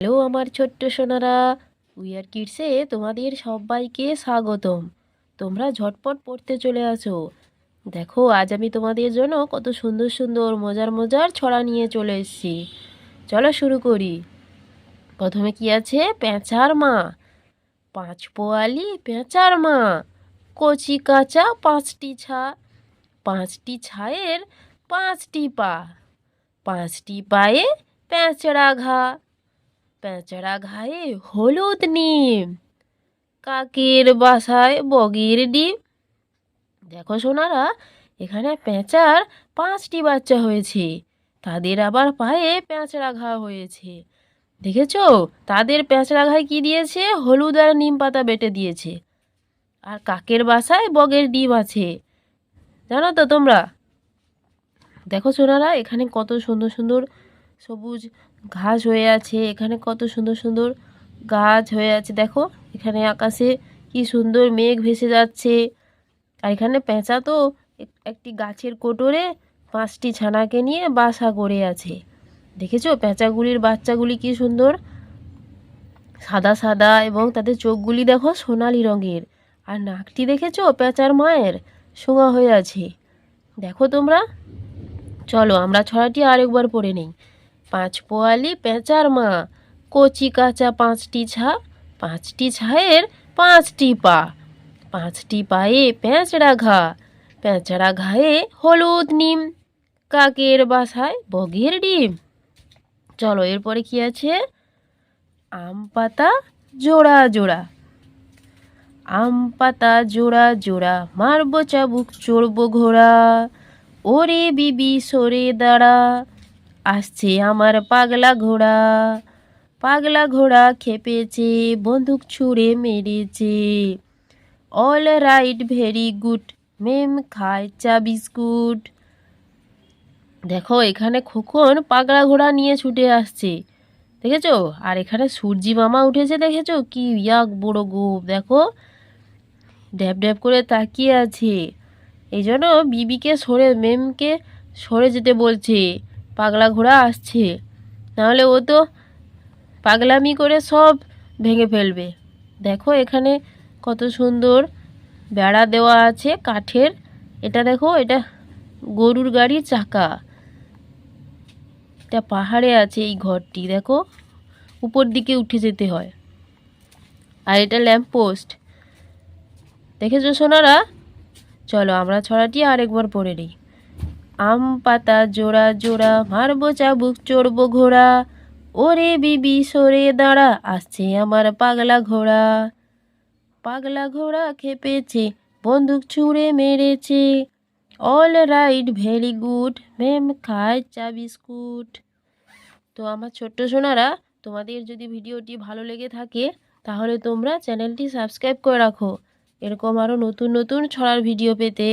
Hello আমার ছোট্ট Sonara wear কিডসে তোমাদের সবাইকে স্বাগতম। তোমরা ঝটপট পড়তে চলে আসো। দেখো, আজ আমি তোমাদের জন্য কত সুন্দর সুন্দর মজার মজার ছড়া নিয়ে চলে এসেছি। চলো শুরু করি। প্রথমে কি আছে? পেঁচার মা। পাঁচ পোয়ালি, পেঁচার মা। কচি কাঁচা পাঁচটি ছা, পাঁচটি ছায়ের পাঁচটি পা। পাঁচটি পায়ে প্যাঁচড়া ঘা। প্যাঁচড়া ঘায়ে হলুদ নিম। কাকের বাসায় বগির ডিম। দেখো সোনারা, এখানে পেঁচার পাঁচটি বাচ্চা হয়েছে। তাদের আবার পায়ে প্যাঁচড়া ঘা হয়েছে। দেখেছ? তাদের প্যাঁচড়া ঘায় কি দিয়েছে? হলুদ আর নিম পাতা বেটে দিয়েছে। আর কাকের বাসায় বগের ডিম আছে। জানো তো তোমরা? দেখো সোনারা, এখানে কত সুন্দর সুন্দর সবুজ ঘাস হয়ে আছে, এখানে কত সুন্দর সুন্দর গাছ হয়ে আছে, দেখো, এখানে আকাশে কি সুন্দর মেঘ ভেসে যাচ্ছে। আর এখানে পেঁচা তো এক- একটি গাছের কোটরে পাঁচটি ছানাকে নিয়ে বাসা করে আছে। দেখেছ, পেঁচাগুলির বাচ্চাগুলি কি সুন্দর? সাদা সাদা এবং তাদের চোখগুলি দেখো সোনালি রঙের। আর নাকটি দেখেছ, পেঁচার মায়ের? শোঙা হয়ে আছে। দেখো তোমরা। চলো, আমরা ছড়াটি আরেকবার পড়ে নিই। পাঁচ পোয়ালি পেঁচার মা, কচি কাঁচা পাঁচটি ছা পাঁচটি ছায়ের পাঁচটি পা, পাঁচটি পায়ে প্যাঁচড়া ঘা প্যাঁচড়া ঘায়ে হলুদ নিম, কাকের বাসায় বগের ডিম। চলো, এরপরে কি আছে? আম পাতা জোড়া জোড়া। আম পাতা জোড়া জোড়া, মারবো চাবুক, চড়বো ঘোড়া। ওরে বিবি, সরে দাঁড়া। আসছে আমার পাগলা ঘোড়া। পাগলা ঘোড়া খেপেছে, বন্দুক ছুঁড়ে মেরেছে। অল রাইট ভেরি গুড মেম খায় চা বিস্কুট। দেখো, এখানে খোকন পাগলা ঘোড়া নিয়ে ছুটে আসছে। দেখেছ? আর এখানে সূর্যি মামা উঠেছে, দেখেছ? কি ইয়াক বড় গোপ, দেখো। ড্যাব ড্যাব করে তাকিয়ে আছে। এই জন্য বিবিকে সরে মেমকে সরে যেতে বলছে। পাগলা ঘোড়া আসছে। নাহলে ও তো পাগলামি করে সব ভেঙে ফেলবে। দেখো এখানে কত সুন্দর বেড়া দেওয়া আছে কাঠের। এটা দেখো, এটা গরুর গাড়ির চাকা। এটা পাহাড়ে আছে এই ঘরটি, দেখো। উপর দিকে উঠে যেতে হয়। আর এটা ল্যাম্প পোস্ট। দেখেছ সোনারা? চলো আমরা ছড়াটি আরেকবার পড়ে নিই। আম পাতা জোড়া জোড়া, মারবো চাবুক, চড়বো ঘোড়া। ওরে বিবি, সরে দাঁড়া, আসছে আমার পাগলা ঘোড়া। পাগলা ঘোড়া খেপেছে, বন্দুক ছুঁড়ে মেরেছে। All right, very good, ma'am খায় চা বিস্কুট। তো আমার ছোট্ট সোনারা, তোমাদের যদি ভিডিওটি ভালো লেগে থাকে, তাহলে তোমরা চ্যানেলটি সাবস্ক্রাইব করে রাখো। এরকম আরও নতুন নতুন ছড়ার ভিডিও পেতে।